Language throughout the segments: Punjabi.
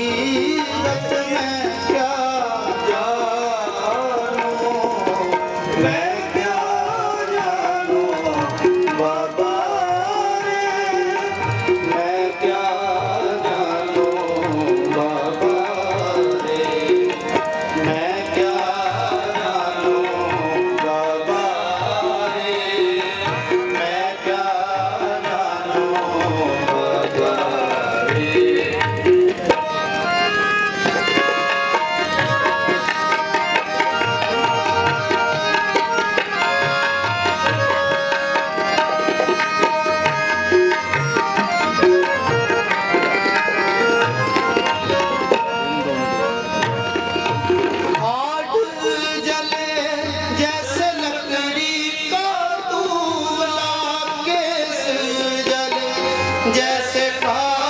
Hari जैसे पा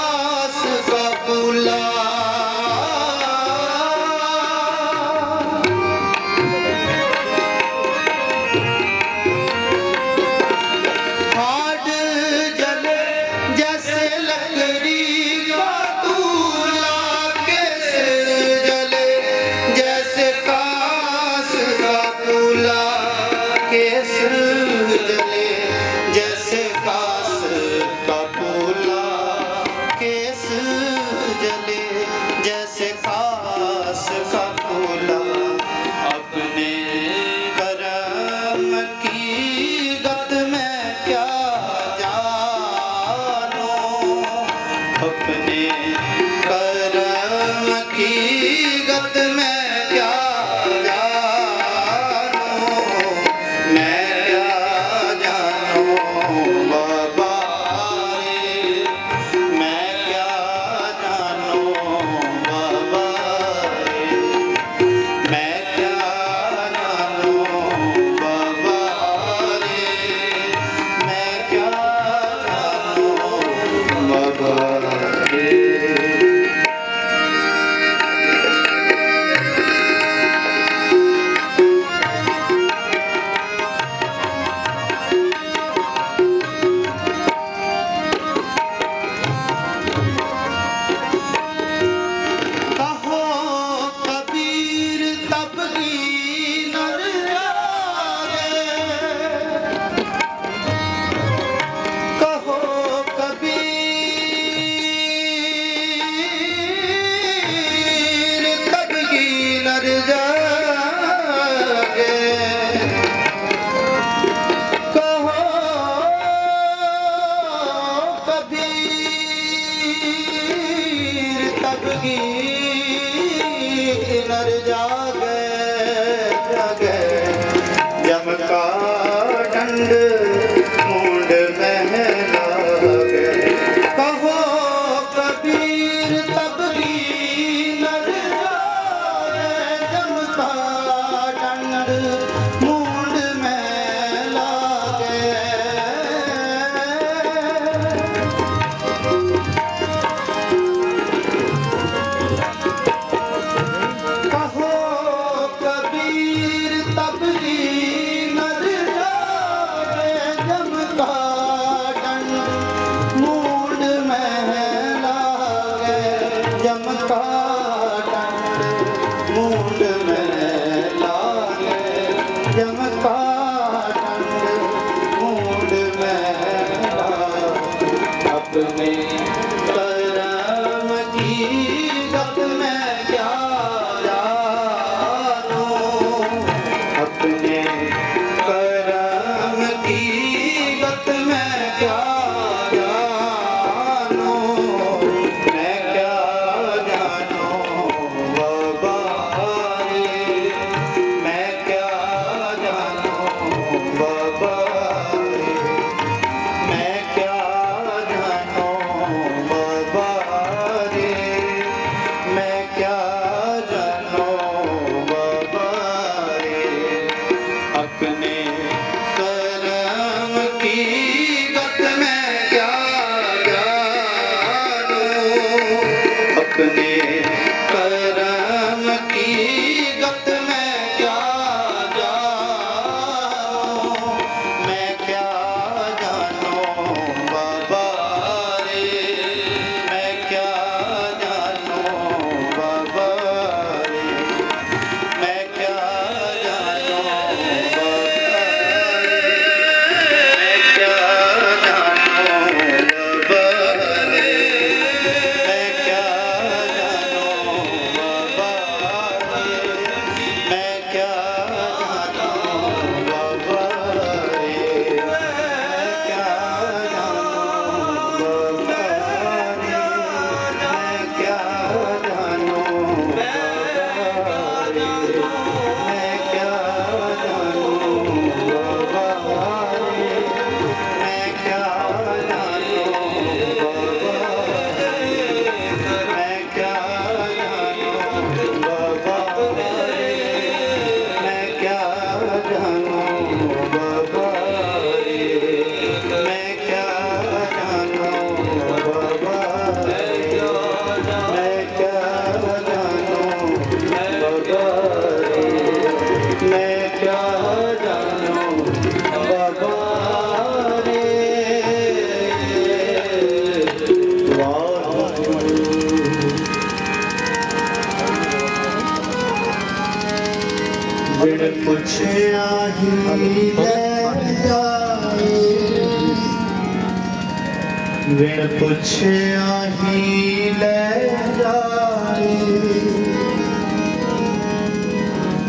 ਬਖਸ਼ਿਆ ਹੀ ਲੈ ਜਾਏ।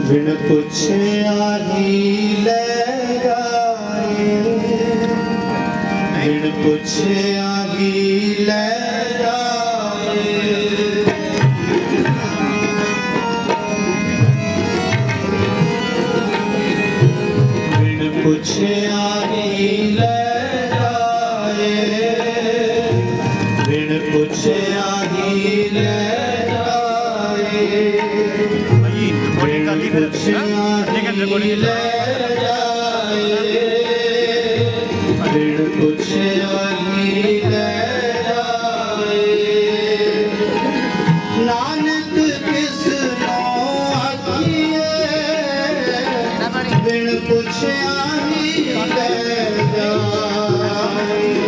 ਬਿਨ ਪੁੱਛਿਆ ਹੀ ਲੈ ਜਾਏ। ਬਿਨ ਪੁੱਛਿਆ ਹੀ ਲੈ ਜਾਏ। ਪੁੱਛਿਆ Hallelujah.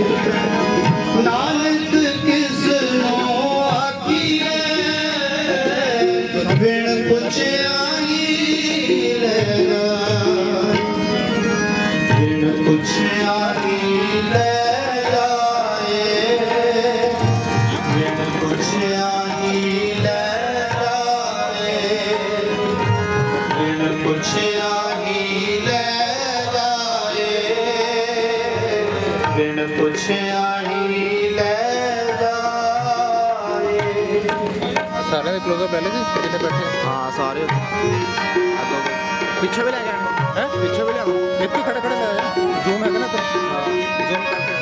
ਹਾਂ ਸਾਰੇ ਪਿੱਛੇ ਵੀ ਲੈ ਜਾਣ ਹੈ? ਪਿੱਛੇ ਵੀ ਲਿਆਉਣਾ ਇੱਥੇ ਖੜੇ ਖੜੇ ਲੈ ਆਇਆ। ਜ਼ੂਮ ਹੈਗਾ ਨਾ ਜ਼ੂਮ ਕਰਕੇ।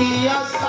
ইতিহাস